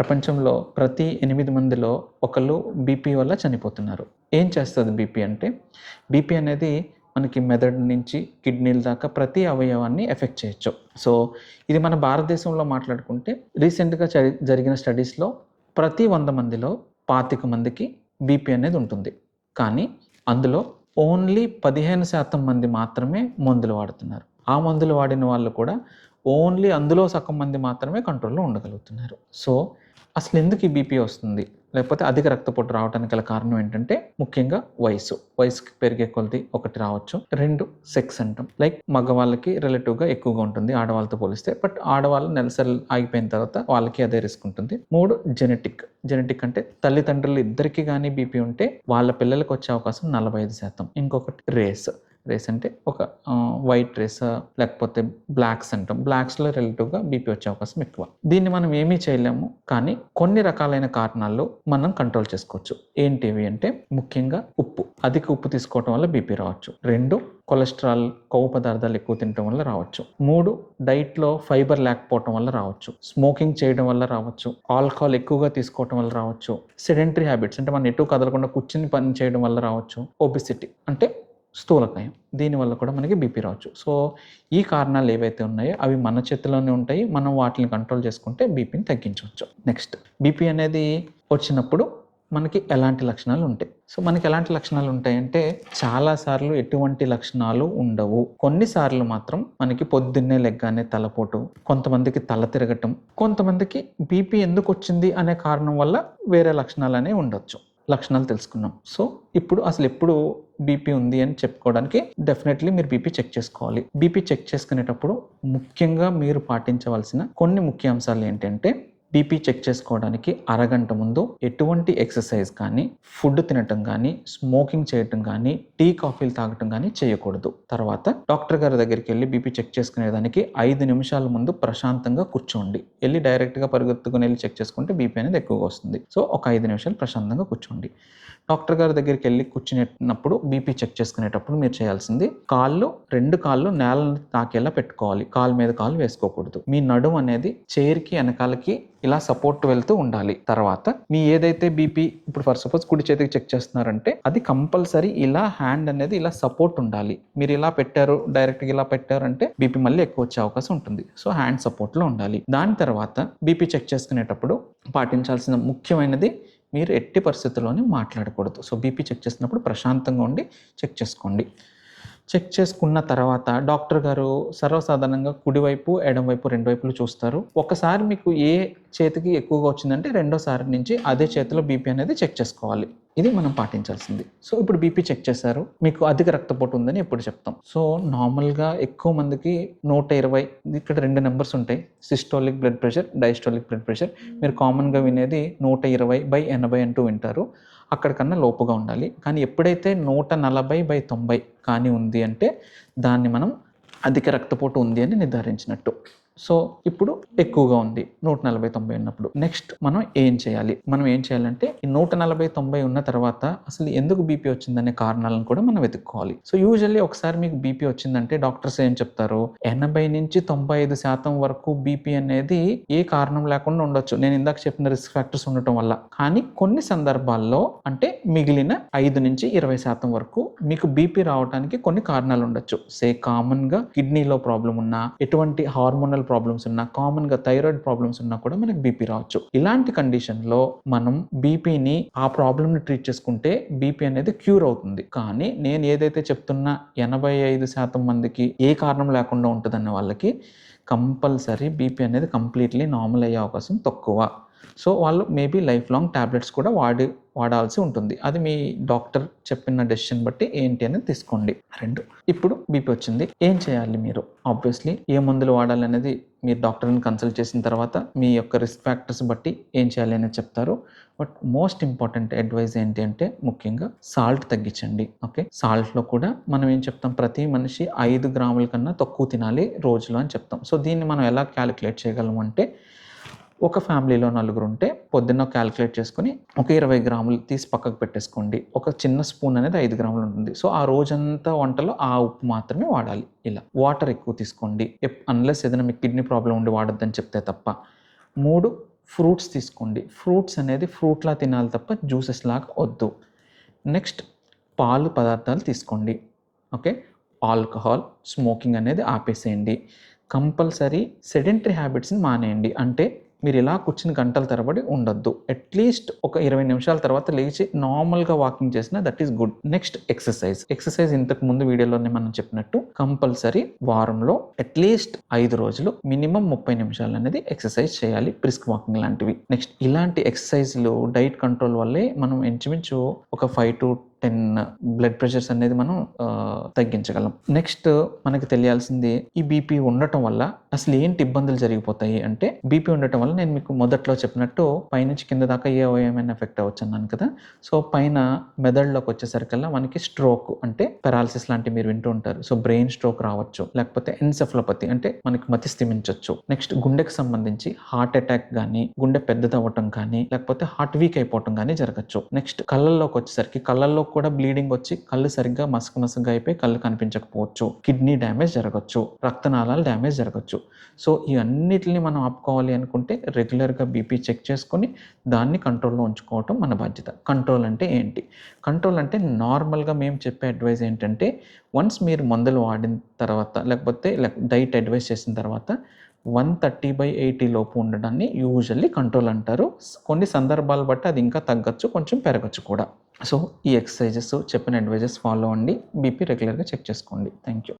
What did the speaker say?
ప్రపంచంలో ప్రతి ఎనిమిది మందిలో ఒకళ్ళు బీపీ వల్ల చనిపోతున్నారు. ఏం చేస్తుంది బీపీ అంటే బీపీ అనేది మనకి మెదడు నుంచి కిడ్నీల దాకా ప్రతి అవయవాన్ని ఎఫెక్ట్ చేయొచ్చు. సో ఇది మన భారతదేశంలో మాట్లాడుకుంటే రీసెంట్గా జరిగిన స్టడీస్లో ప్రతి వంద మందిలో పాతిక మందికి బీపీ అనేది ఉంటుంది. కానీ అందులో ఓన్లీ పదిహేను శాతం మంది మాత్రమే మందులు వాడుతున్నారు. ఆ మందులు వాడిన వాళ్ళు కూడా ఓన్లీ అందులో సగం మంది మాత్రమే కంట్రోల్లో ఉండగలుగుతున్నారు. సో అసలు ఎందుకు ఈ బీపీ వస్తుంది? లేకపోతే అధిక రక్తపోటు రావడానికి గల కారణం ఏంటంటే ముఖ్యంగా వయసు వయసుకి పెరిగే కొలది ఒకటి రావచ్చు రెండు సెక్స్ అంటాం. లైక్ మగవాళ్ళకి రిలేటివ్గా ఎక్కువగా ఉంటుంది ఆడవాళ్ళతో పోలిస్తే. బట్ ఆడవాళ్ళు నెలసరి ఆగిపోయిన తర్వాత వాళ్ళకి అదే రిస్క్ ఉంటుంది. మూడు జెనెటిక్. జెనెటిక్ అంటే తల్లిదండ్రులు ఇద్దరికి కానీ బీపీ ఉంటే వాళ్ళ పిల్లలకు వచ్చే అవకాశం నలభై ఐదు శాతం. ఇంకొకటి రేస్. రేస్ అంటే ఒక వైట్ రేస్ లేకపోతే బ్లాక్స్ అంటాం. బ్లాక్స్లో రిలేటివ్గా బీపీ వచ్చే అవకాశం ఎక్కువ. దీన్ని మనం ఏమీ చేయలేము కానీ కొన్ని రకాలైన కారణాల్లో మనం కంట్రోల్ చేసుకోవచ్చు. ఏంటివి అంటే ముఖ్యంగా ఉప్పు. అధిక ఉప్పు తీసుకోవటం వల్ల బీపీ రావచ్చు. రెండు కొలెస్ట్రాల్ కొవ్వు పదార్థాలు ఎక్కువ తినటం వల్ల రావచ్చు. మూడు డైట్లో ఫైబర్ లేకపోవటం వల్ల రావచ్చు. స్మోకింగ్ చేయడం వల్ల రావచ్చు. ఆల్కహాల్ ఎక్కువగా తీసుకోవటం వల్ల రావచ్చు. సెడెంటరీ హ్యాబిట్స్ అంటే మనం ఎటు కదలకుండా కూర్చుని పని చేయడం వల్ల రావచ్చు. ఒబిసిటీ అంటే స్థూలకాయం దీనివల్ల కూడా మనకి బీపీ రావచ్చు. సో ఈ కారణాలు ఏవైతే ఉన్నాయో అవి మన చేతిలోనే ఉంటాయి. మనం వాటిని కంట్రోల్ చేసుకుంటే బీపీని తగ్గించవచ్చు. నెక్స్ట్ బీపీ అనేది వచ్చినప్పుడు మనకి ఎలాంటి లక్షణాలు ఉంటాయి? సో మనకి ఎలాంటి లక్షణాలు ఉంటాయంటే చాలాసార్లు ఎటువంటి లక్షణాలు ఉండవు. కొన్నిసార్లు మాత్రం మనకి పొద్దున్నే లెగ్గానే తలపోటు కొంతమందికి తల తిరగటం కొంతమందికి బీపీ ఎందుకు వచ్చింది అనే కారణం వల్ల వేరే లక్షణాలు అనేవి ఉండొచ్చు. లక్షణాలు తెలుసుకున్నాం. సో ఇప్పుడు అసలు ఎప్పుడు బీపీ ఉంది అని చెప్పుకోవడానికి డెఫినెట్లీ మీరు బీపీ చెక్ చేసుకోవాలి. బీపీ చెక్ చేసుకునేటప్పుడు ముఖ్యంగా మీరు పాటించవలసిన కొన్ని ముఖ్య అంశాలు ఏంటంటే బీపీ చెక్ చేసుకోవడానికి అరగంట ముందు ఎటువంటి ఎక్సర్సైజ్ కానీ ఫుడ్ తినటం కానీ స్మోకింగ్ చేయటం కానీ టీ కాఫీలు తాగటం కానీ చేయకూడదు. తర్వాత డాక్టర్ గారి దగ్గరికి వెళ్ళి బీపీ చెక్ చేసుకునేదానికి ఐదు నిమిషాల ముందు ప్రశాంతంగా కూర్చోండి. వెళ్ళి డైరెక్ట్గా పరిగెత్తుకుని వెళ్ళి చెక్ చేసుకుంటే బీపీ అనేది ఎక్కువగా వస్తుంది. సో ఒక ఐదు నిమిషాలు ప్రశాంతంగా కూర్చోండి. డాక్టర్ గారి దగ్గరికి వెళ్ళి కూర్చునేటప్పుడు బీపీ చెక్ చేసుకునేటప్పుడు మీరు చేయాల్సింది కాళ్ళు రెండు కాళ్ళు నేలను తాకేలా పెట్టుకోవాలి. కాలు మీద కాలు వేసుకోకూడదు. మీ నడుము అనేది చైర్కి వెనకాలకి ఇలా సపోర్ట్ వెళ్తూ ఉండాలి. తర్వాత మీ ఏదైతే బీపీ ఇప్పుడు ఫర్ సపోజ్ కుడి చేతికి చెక్ చేస్తున్నారంటే అది కంపల్సరీ ఇలా హ్యాండ్ అనేది ఇలా సపోర్ట్ ఉండాలి. మీరు ఇలా పెట్టారు డైరెక్ట్గా ఇలా పెట్టారంటే బీపీ మళ్ళీ ఎక్కువ వచ్చే అవకాశం ఉంటుంది. సో హ్యాండ్ సపోర్ట్లో ఉండాలి. దాని తర్వాత బీపీ చెక్ చేసుకునేటప్పుడు పాటించాల్సిన ముఖ్యమైనది మీరు ఎట్టి పరిస్థితుల్లోనే మాట్లాడకూడదు. సో బీపీ చెక్ చేసినప్పుడు ప్రశాంతంగా ఉండి చెక్ చేసుకోండి. చెక్ చేసుకున్న తర్వాత డాక్టర్ గారు సర్వసాధారణంగా కుడివైపు ఎడమవైపు రెండు వైపులు చూస్తారు. ఒకసారి మీకు ఏ చేతికి ఎక్కువగా వచ్చిందంటే రెండోసారి నుంచి అదే చేతిలో బీపీ అనేది చెక్ చేసుకోవాలి. ఇది మనం పాటించాల్సింది. సో ఇప్పుడు బీపీ చెక్ చేశారు. మీకు అధిక రక్తపోటు ఉందని ఎప్పుడు చెప్తాం. సో నార్మల్గా ఎక్కువ మందికి నూట ఇరవై ఇక్కడ రెండు నెంబర్స్ ఉంటాయి. Systolic blood pressure diastolic blood pressure. మీరు కామన్గా వినేది నూట ఇరవై బై ఎనభై అంటూ వింటారు. అక్కడికన్నా లోపుగా ఉండాలి. కానీ ఎప్పుడైతే నూట నలభై బై తొంభై కానీ ఉంది అంటే దాన్ని మనం అధిక రక్తపోటు ఉంది అని నిర్ధారించినట్టు. సో ఇప్పుడు ఎక్కువగా ఉంది నూట నలభై తొంభై ఉన్నప్పుడు. నెక్స్ట్ మనం ఏం చేయాలి? మనం ఏం చేయాలంటే ఈ నూట నలభై తొంభై ఉన్న తర్వాత అసలు ఎందుకు బీపీ వచ్చిందనే కారణాలను కూడా మనం వెతుక్కోవాలి. సో యూజువల్లీ ఒకసారి మీకు బీపీ వచ్చిందంటే డాక్టర్స్ ఏం చెప్తారు? ఎనభై నుంచి తొంభై ఐదు శాతం వరకు బీపీ అనేది ఏ కారణం లేకుండా ఉండొచ్చు. నేను ఇందాక చెప్పిన రిస్క్ ఫ్యాక్టర్స్ ఉండటం వల్ల. కానీ కొన్ని సందర్భాల్లో అంటే మిగిలిన ఐదు నుంచి ఇరవై శాతం వరకు మీకు బీపీ రావడానికి కొన్ని కారణాలు ఉండొచ్చు. సే కామన్గా కిడ్నీలో ప్రాబ్లం ఉన్నా ఎటువంటి హార్మోనల్ ప్రాబ్లమ్స్ ఉన్నా కామన్గా థైరాయిడ్ ప్రాబ్లమ్స్ ఉన్నా కూడా మనకి బీపీ రావచ్చు. ఇలాంటి కండిషన్లో మనం బీపీని ఆ ప్రాబ్లమ్ని ట్రీట్ చేసుకుంటే బీపీ అనేది క్యూర్ అవుతుంది. కానీ నేను ఏదైతే చెప్తున్నా ఎనభై ఐదు శాతం మందికి ఏ కారణం లేకుండా ఉంటుందన్న వాళ్ళకి కంపల్సరీ బీపీ అనేది కంప్లీట్లీ నార్మల్ అయ్యే అవకాశం తక్కువ. సో వాళ్ళు మేబీ లైఫ్ లాంగ్ ట్యాబ్లెట్స్ కూడా వాడి వాడాల్సి ఉంటుంది. అది మీ డాక్టర్ చెప్పిన డెసిషన్ బట్టి ఏంటి అనేది తీసుకోండి. రెండు ఇప్పుడు బీపీ వచ్చింది. ఏం చేయాలి మీరు? ఆబ్వియస్లీ ఏ మందులు వాడాలి అనేది మీరు డాక్టర్ని కన్సల్ట్ చేసిన తర్వాత మీ యొక్క రిస్క్ ఫ్యాక్టర్స్ బట్టి ఏం చేయాలి అనేది చెప్తారు. బట్ మోస్ట్ ఇంపార్టెంట్ అడ్వైజ్ ఏంటి అంటే ముఖ్యంగా సాల్ట్ తగ్గించండి. ఓకే? సాల్ట్లో కూడా మనం ఏం చెప్తాం? ప్రతి మనిషి ఐదు గ్రాముల కన్నా తక్కువ తినాలి రోజులో అని చెప్తాం. సో దీన్ని మనం ఎలా క్యాలిక్యులేట్ చేయగలం అంటే ఒక ఫ్యామిలీలో నలుగురు ఉంటే పొద్దున్న క్యాలిక్యులేట్ చేసుకుని ఒక ఇరవై గ్రాములు తీసి పక్కకు పెట్టేసుకోండి. ఒక చిన్న స్పూన్ అనేది ఐదు గ్రాములు ఉంటుంది. సో ఆ రోజంతా వంటలో ఆ ఉప్పు మాత్రమే వాడాలి. ఇలా వాటర్ ఎక్కువ తీసుకోండి. అన్లెస్ ఏదైనా మీకు కిడ్నీ ప్రాబ్లం ఉండి వాడద్దని చెప్తే తప్ప. మూడు ఫ్రూట్స్ తీసుకోండి. ఫ్రూట్స్ అనేది ఫ్రూట్లా తినాలి తప్ప జ్యూసెస్ లాగా వద్దు. నెక్స్ట్ పాలు పదార్థాలు తీసుకోండి. ఓకే? ఆల్కహాల్ స్మోకింగ్ అనేది ఆపేసేయండి. కంపల్సరీ సెడెంటరీ హ్యాబిట్స్ని మానేయండి. అంటే మీరు ఇలా కూర్చుని గంటల తరబడి ఉండొద్దు. అట్లీస్ట్ ఒక ఇరవై నిమిషాల తర్వాత లేచి నార్మల్గా వాకింగ్ చేసినా that is good next exercise exercise ఇంతకు ముందు వీడియోలోనే మనం చెప్పినట్టు కంపల్సరీ వారంలో అట్లీస్ట్ ఐదు రోజులు మినిమం ముప్పై నిమిషాలు అనేది ఎక్సర్సైజ్ చేయాలి. బ్రిస్క్ వాకింగ్ లాంటివి. నెక్స్ట్ ఇలాంటి ఎక్సర్సైజ్లు డైట్ కంట్రోల్ వల్లే మనం ఇంచుమించు ఒక five to ten blood pressures అనేది మనం తగ్గించగలం. నెక్స్ట్ మనకి తెలియాల్సింది ఈ బీపీ ఉండటం వల్ల అసలు ఏంటి ఇబ్బందులు జరిగిపోతాయి అంటే బీపీ ఉండటం వల్ల నేను మీకు మొదట్లో చెప్పినట్టు పైనుంచి కింద దాకా ఏ ఏమైనా ఎఫెక్ట్ అవ్వచ్చు అన్నాను కదా. సో పైన మెదడులోకి వచ్చేసరికల్లా మనకి స్ట్రోక్ అంటే పెరాలసిస్ లాంటివి మీరు వింటూ ఉంటారు. సో బ్రెయిన్ స్ట్రోక్ రావచ్చు లేకపోతే ఎన్సెఫలోపతి అంటే మనకి మతి స్థిమించవచ్చు నెక్స్ట్ గుండెకి సంబంధించి హార్ట్ అటాక్ కానీ గుండె పెద్దదవ్వటం కానీ లేకపోతే హార్ట్ వీక్ అయిపోవటం కానీ జరగచ్చు. నెక్స్ట్ కళ్ళల్లోకి వచ్చేసరికి కళ్ళల్లో కూడా బ్లీడింగ్ వచ్చి కళ్ళు సరిగ్గా మసక మసకగా అయిపోయి కళ్ళు కనిపించకపోవచ్చు. కిడ్నీ డ్యామేజ్ జరగచ్చు. రక్తనాళాలు డ్యామేజ్ జరగచ్చు. సో ఇవన్నిటిని మనం ఆపుకోవాలి అనుకుంటే రెగ్యులర్గా బీపీ చెక్ చేసుకొని దాన్ని కంట్రోల్లో ఉంచుకోవటం మన బాధ్యత. కంట్రోల్ అంటే ఏంటి? కంట్రోల్ అంటే నార్మల్గా మేము చెప్పే అడ్వైస్ ఏంటంటే వన్స్ మీరు మందులు వాడిన తర్వాత లేకపోతే డైట్ అడ్వైస్ చేసిన తర్వాత వన్ థర్టీ బై ఎయిటీ లోపు ఉండడాన్ని యూజువల్లీ కంట్రోల్ అంటారు. కొన్ని సందర్భాలు బట్టి అది ఇంకా తగ్గచ్చు కొంచెం పెరగచ్చు కూడా. సో ఈ ఎక్సర్సైజెస్ చెప్పిన అడ్వైజెస్ ఫాలో అండి బీపీ రెగ్యులర్గా చెక్ చేసుకోండి. Thank you